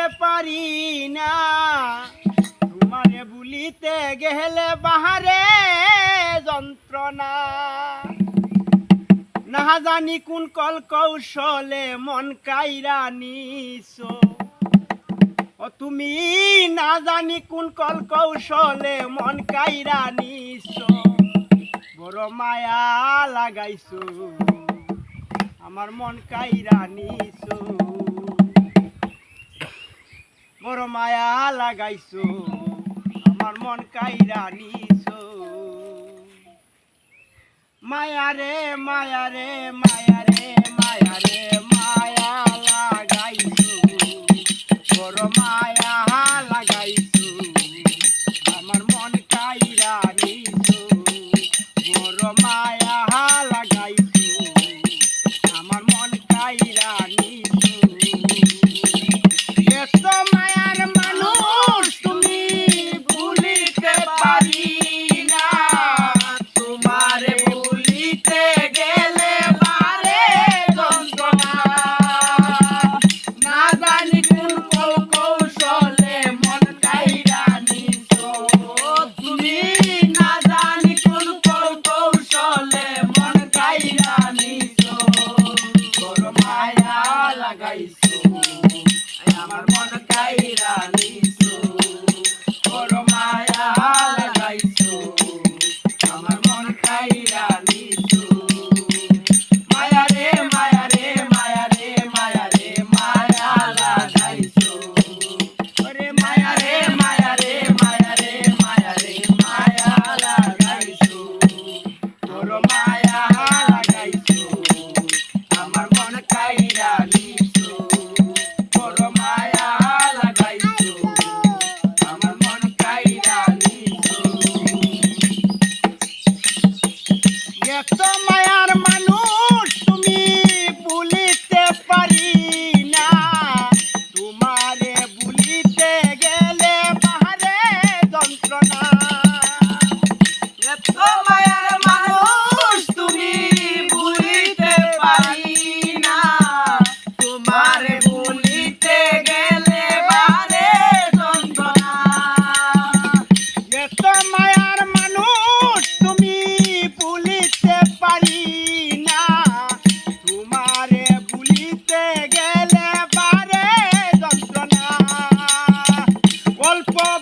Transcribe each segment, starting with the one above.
ভুলিতে পারি না। তোমারে বুলিতে গেলে বাহারে যন্ত্রণা। না জানি কোন কল কৌশলে মন কাইরা নিছ। ও তুমি না জানি কোন কল কৌশলে মন কাইরা নিছ। বড় মায়া লাগাইছো, আমার মন কাইরা নিছো। মোর মায়া লাগাইছো, আমার মন কাইরা নিছো। মায়া রে মায়া রে মায়া রে মায়া রে, মায়া লাগাইছো। মোর মায়া লাগ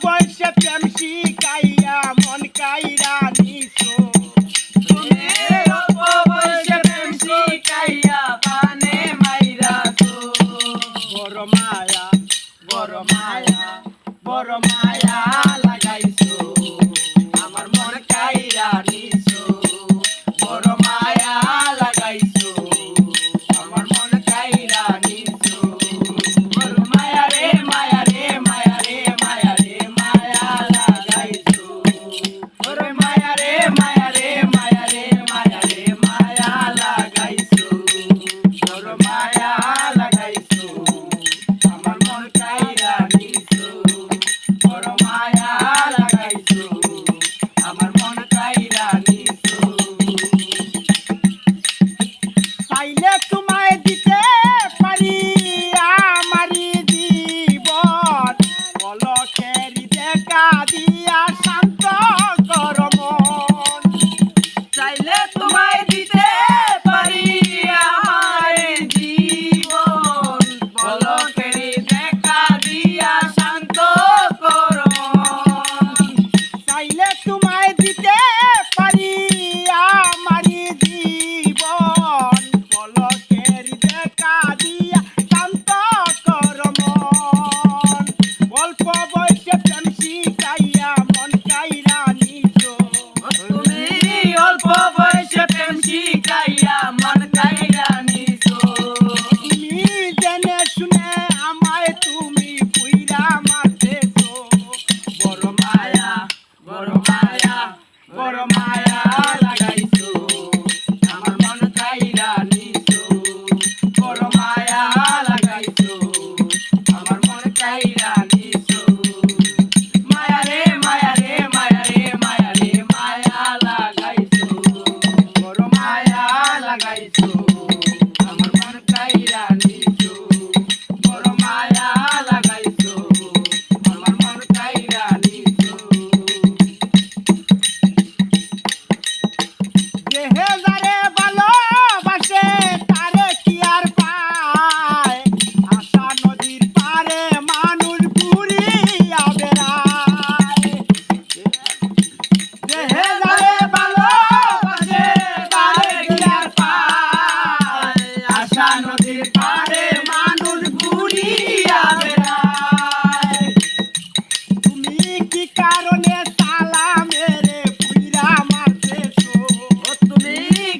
বয়সে প্রেম শিকাইয়া মন কাইরা নিছো। তুমি অল্প বয়সে প্রেম শিকাইয়া বানে মাইরা তো বড় মায়া বড় মায়া বড় মায়া লাগাইছো। আমার মন কাইরা নিছো।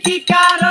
কি কারণ